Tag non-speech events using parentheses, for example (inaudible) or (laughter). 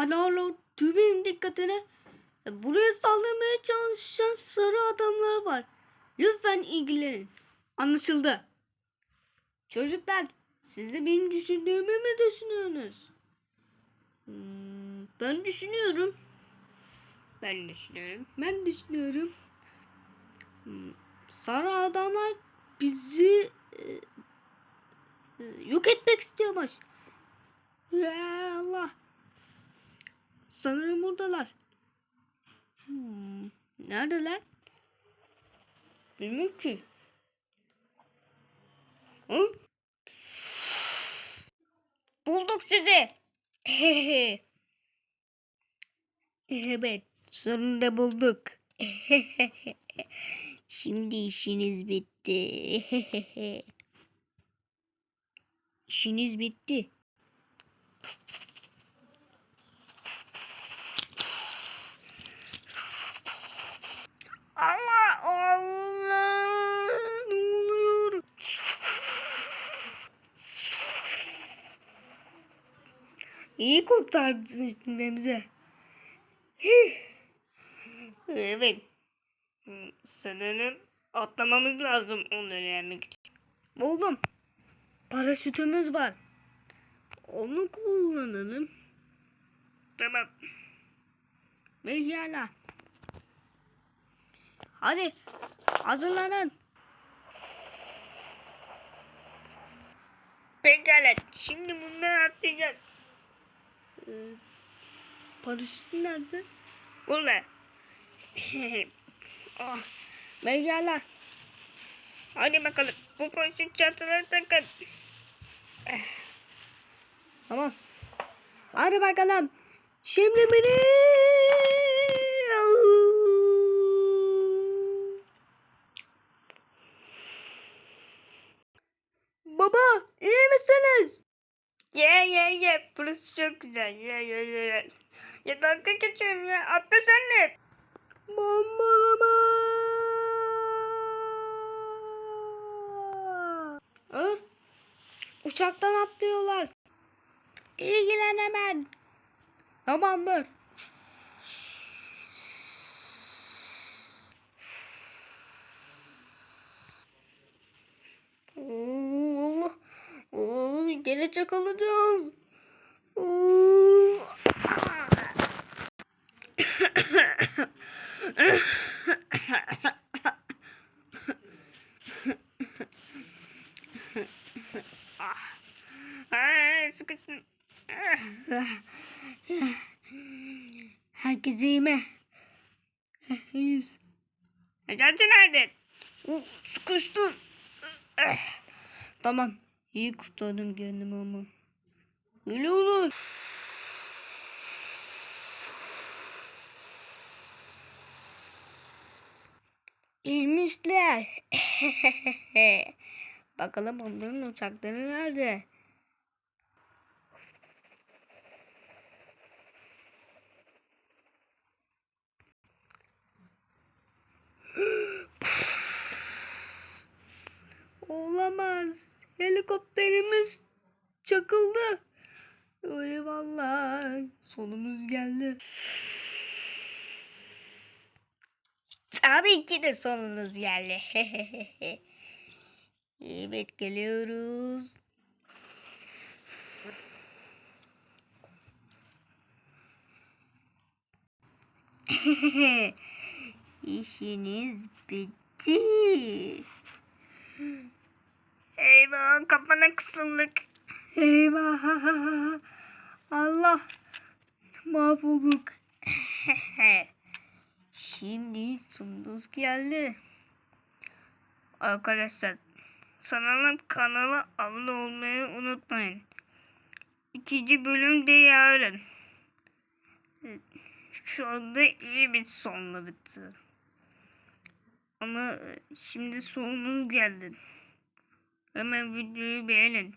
Alarlo tüm dikkatini. E, Buraya saldırmaya çalışan sarı adamlar var. Lütfen ilgilenin. Anlaşıldı. Çocuklar sizi benim düşündüğümü mü düşünüyorsunuz? Hmm, ben düşünüyorum. Ben düşünüyorum. Ben düşünüyorum. Hmm, sarı adamlar bizi e, e, yok etmek istiyormuş. Ya Allah. Sanırım buradalar. Hmm, neredeler? Bilmiyorum ki. Hı? Bulduk sizi. (laughs) evet, sonunda bulduk. (laughs) Şimdi işiniz bitti. (laughs) İşiniz bitti. Allah Allah ne oluyor? İyi kurtardın Remzi. Evet. Sanırım atlamamız lazım onu öğrenmek için. Buldum. Paraşütümüz var. Onu kullanalım. Tamam. Pekala. Hadi hazırlanın. Pekala. Şimdi bunları atlayacağız. Ee, paraşüt nerede? Burada. (laughs) oh, pekala. Hadi bakalım. Bu paraşüt çantaları takın. (sighs) Tamam. Hadi bakalım. Şimdi beni. Baba iyi misiniz? Ye ye ye burası çok güzel ye ye ye ye. Ya dalga geçiyorum ya atla sen de. Bombalama. Ha? Uçaktan atlıyorlar. İlgilen hemen. Tamamdır. Allah. Çakalayacağız. Oo. ah. Ay, sıkıştım. Herkes iyi mi? İyiyiz. Necati nerede? Sıkıştım. Tamam. İyi kurtardım kendimi ama. Öyle olur. İlmişler. (laughs) Bakalım onların uçakları nerede? Helikopterimiz çakıldı. Eyvallah. Sonumuz geldi. Tabii ki de sonunuz geldi. (laughs) evet geliyoruz. (laughs) İşiniz bitti. Eyvah kafana kısıldık. Eyvah. (laughs) Allah. Mahvolduk. (laughs) Şimdi sunduz geldi. Arkadaşlar sanalım kanala abone olmayı unutmayın. İkinci bölüm de yarın. Şu anda iyi bir sonla bitti. Ama şimdi sonumuz geldi. Hemen videoyu beğenin.